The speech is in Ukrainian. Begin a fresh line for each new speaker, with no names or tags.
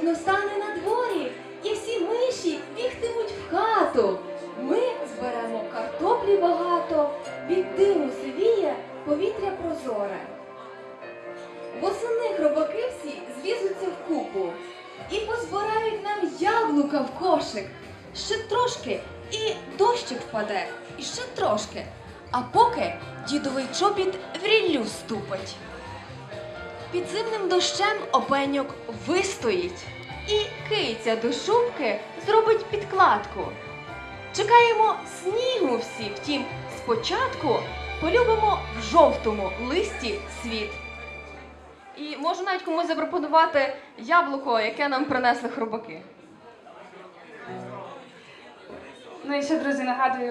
холодно стане на дворі, і всі миші бігтимуть в хату. Ми зберемо картоплі багато, від диму сивіє повітря прозоре. Восени хробаки всі злізуться в купу і позбирають нам яблука в кошик. Ще трошки і дощик впаде, і ще трошки. А поки дідовий чобіт в ріллю ступить. Під зимним дощем опеньок вистоїть, і киця до шубки зробить підкладку. Чекаємо снігу всі, втім, спочатку полюбимо в жовтому листі світ. І можу навіть комусь запропонувати яблуко, яке нам принесли хробаки.
Ну і ще, друзі, нагадую,